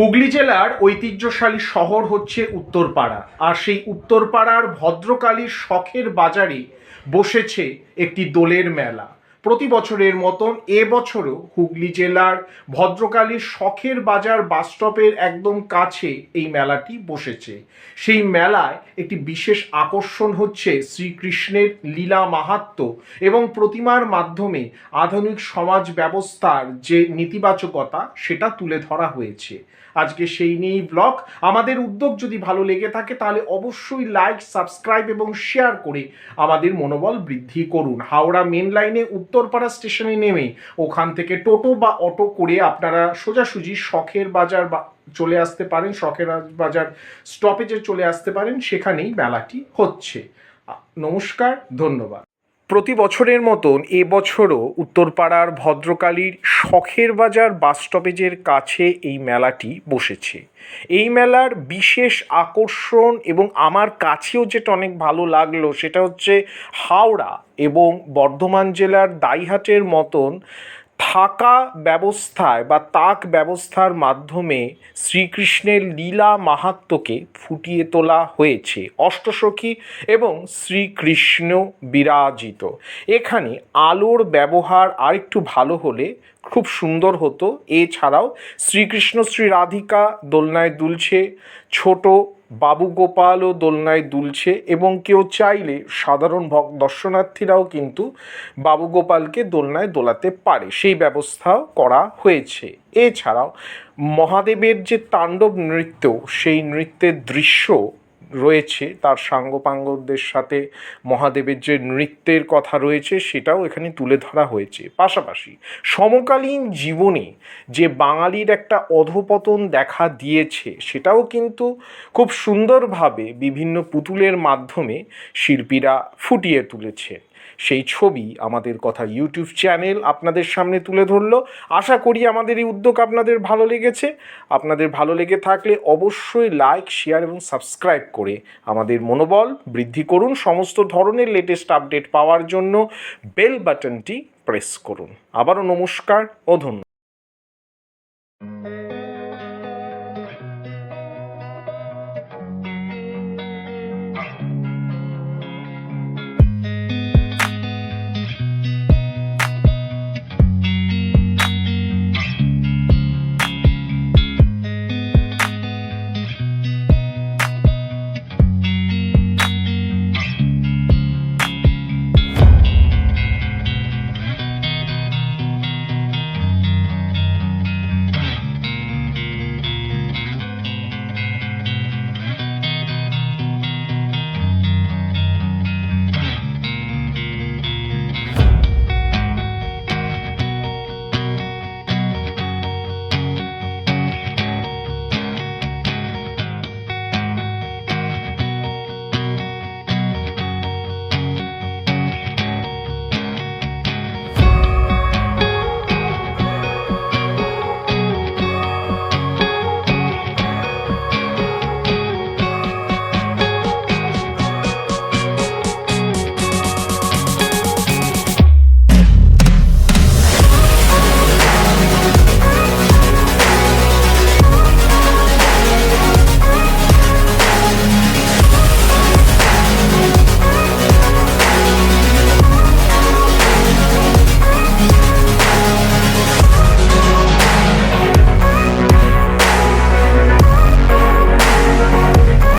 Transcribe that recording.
হুগলি জেলার ঐতিহ্যশালী শহর হচ্ছে উত্তরপাড়া। আর সেই উত্তরপাড়ার ভদ্রকালীর শখের বাজারে বসেছে একটি দোলের মেলা। প্রতি বছরের মতন এবছরও হুগলি জেলার ভদ্রকালীর শখের বাজার বাসস্টপের একদম কাছে এই মেলাটি বসেছে। সেই মেলায় একটি বিশেষ আকর্ষণ হচ্ছে শ্রীকৃষ্ণের লীলা মাহাত্ম্য এবং প্রতিমার মাধ্যমে আধুনিক সমাজ ব্যবস্থার যে নেতিবাচকতা, সেটা তুলে ধরা হয়েছে। আজকে সেই নিয়েই ব্লগ আমাদের উদ্যোগ যদি ভালো লেগে থাকে, তাহলে অবশ্যই লাইক সাবস্ক্রাইব এবং শেয়ার করে আমাদের মনোবল বৃদ্ধি করুন। হাওড়া মেন লাইনে উত্তরপাড়া স্টেশনে নেমে ওখান থেকে টোটো বা অটো করে আপনারা সোজাসুজি শখের বাজার বা চলে আসতে পারেন, শখের বাজার স্টপেজে চলে আসতে পারেন, সেখানেই মেলাটি হচ্ছে। নমস্কার, ধন্যবাদ। প্রতি বছরের মতন এবছরও উত্তরপাড়ার ভদ্রকালীর শখের বাজার বাস স্টপেজের কাছে এই মেলাটি বসেছে। এই মেলার বিশেষ আকর্ষণ এবং আমার কাছেও যেটা অনেক ভালো লাগল সেটা হচ্ছে হাওড়া এবং বর্ধমান জেলার দাইহাটের মতন থাকা ব্যবস্থায় বা তাক ব্যবস্থার মাধ্যমে শ্রীকৃষ্ণের লীলা মাহাত্ম্যকে ফুটিয়ে তোলা হয়েছে। অষ্টসখী এবং শ্রীকৃষ্ণ বিরাজিত। এখানে আলোর ব্যবহার আরেকটু ভালো হলে খুব সুন্দর হতো। এছাড়াও শ্রীকৃষ্ণ শ্রী রাধিকা দোলনায় দুলছে, ছোট বাবু গোপালও দোলনায় দুলছে এবং কেউ চাইলে সাধারণ ভক দর্শনার্থীরাও কিন্তু বাবু গোপালকে দোলনায় দোলাতে পারে। সেই ব্যবস্থাও করা হয়েছে। এছাড়াও মহাদেবের যে তাণ্ডব নৃত্য, সেই নৃত্যের দৃশ্য রয়েছে, তার সাঙ্গপাঙ্গদের সাথে মহাদেবের যে নৃত্যের কথা রয়েছে সেটাও এখানে তুলে ধরা হয়েছে। পাশাপাশি সমকালীন জীবনে যে বাঙালির একটা অধপতন দেখা দিয়েছে, সেটাও কিন্তু খুব সুন্দরভাবে বিভিন্ন পুতুলের মাধ্যমে শিল্পীরা ফুটিয়ে তুলেছে। সেই ছবি আমাদের কথা ইউটিউব চ্যানেল আপনাদের সামনে তুলে ধরলো। আশা করি আমাদের এই উদ্যোগ আপনাদের ভালো লেগেছে। আপনাদের ভালো লেগে থাকলে অবশ্যই লাইক শেয়ার এবং সাবস্ক্রাইব করে আমাদের মনোবল বৃদ্ধি করুন। সমস্ত ধরনের লেটেস্ট আপডেট পাওয়ার জন্য বেল বাটনটি প্রেস করুন। আবারও নমস্কার ও ধন্যবাদ।